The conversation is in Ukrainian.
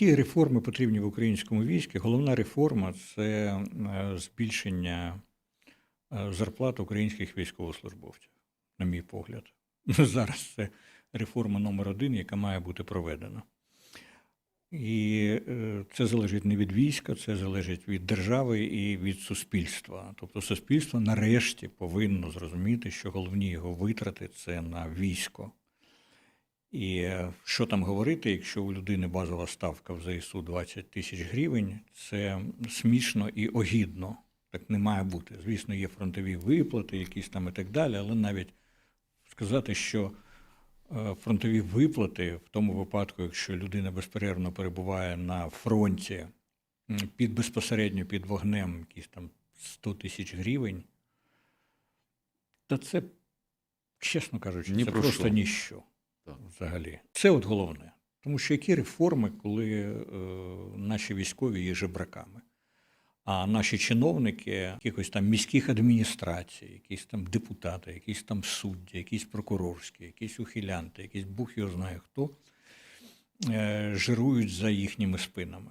Які реформи потрібні в українському війську? Головна реформа це е, збільшення е, зарплат українських військовослужбовців, на мій погляд. Зараз це реформа номер один, яка має бути проведена. І е, це залежить не від війська, це залежить від держави і від суспільства. Тобто суспільство нарешті повинно зрозуміти, що головні його витрати це на військо. І е, що там говорити, якщо у людини базова ставка в ЗСУ 20 тисяч гривень, це смішно і огідно. Так не має бути. Звісно, є фронтові виплати, якісь там і так далі, але навіть сказати, що е, фронтові виплати в тому випадку, якщо людина безперервно перебуває на фронті під безпосередньо під вогнем, якісь там 100 тисяч гривень, та це, чесно кажучи, Ні це про просто ніщо Так. взагалі. Це от головне. Тому що які реформи, коли е, наші військові є жебраками, а наші чиновники, якихось там міських адміністрацій, якісь там депутати, якісь там судді, якісь прокурорські, якісь ухилянти, якісь бух його знає хто, е, жирують за їхніми спинами.